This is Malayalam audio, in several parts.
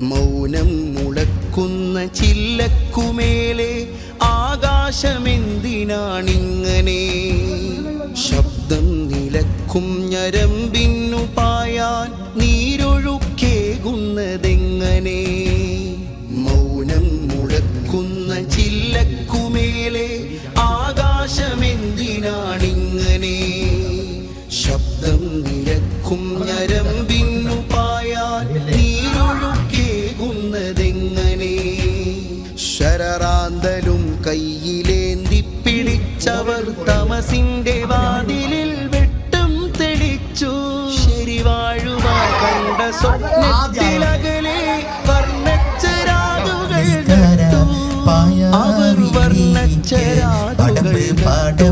മൗനം മുളക്കുന്ന ചില്ലക്കുമേലെ ആകാശമെന്തിനാണിങ്ങനെ? ശബ്ദം നിലക്കും ഞരമ്പിന്നു പായാൻ നീരൊഴുക്കേകുന്നതെങ്ങനെ? മൗനം മുഴക്കുന്ന ചില്ലക്കുമേലെ ആകാശമെന്തിനാണിങ്ങനെ? ശബ്ദം നിരക്കും ശരറാന്തലും കയ്യിലേന്തി പിടിച്ചവർ തമസിന്റെ വാതിലിൽ വെട്ടും തെളിച്ചു. ശരിവാഴുവാൻ കണ്ട സ്വപ്നത്തിലകലെ വർണച്ചരാതുകൾ അവർ വർണച്ചരാതുകൾ നട്ടു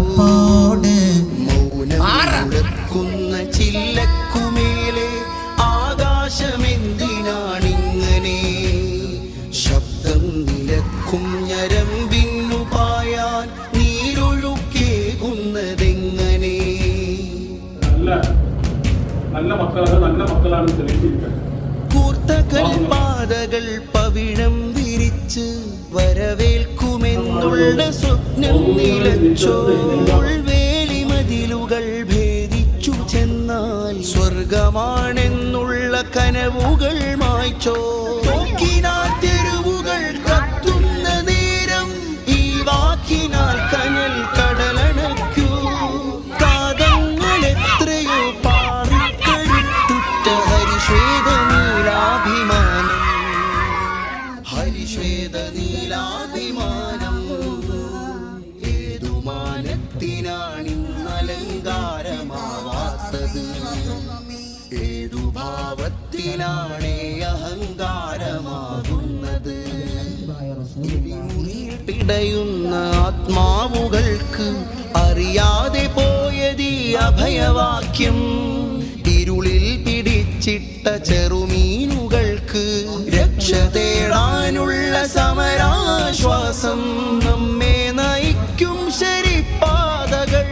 നല്ല മക്കളാണ് തെളിയിച്ചിരിക്കുന്നത് കൂർത്ത കൽപാതകൾ പവിഴം വിരിച്ച് വരവേൽക്കുമെന്നുള്ള സ്വപ്നം നിലച്ചോൾ വേലിമതിലുകൾ ഭേദിച്ചു ചെന്നാൽ സ്വർഗമാണെന്നുള്ള കനവുകൾ മായ്ച്ചോ നോക്കിനാൽ ഹരിശ്വേത നീലാഭിമാനം ഏതു മാനത്തിനാണിന്നലങ്കാരമാവാത്തത് ഏതു ഭാവത്തിനാണേ അഹങ്കാരമാകുന്നത് പിടയുന്ന ആത്മാവുകൾക്ക് അറിയാതെ പോയതീ അഭയവാക്യം. ഇരുളിൽ പിടിച്ചിട്ട ചെറുമീനുകൾക്ക് ആശ്വാസം നമ്മെ നയിക്കും ശരിപ്പാതകൾ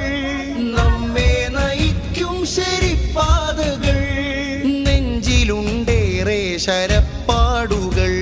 നമ്മെ നയിക്കും ശരിപ്പാതകൾ നെഞ്ചിലുണ്ടേറെ ശരപ്പാടുകൾ.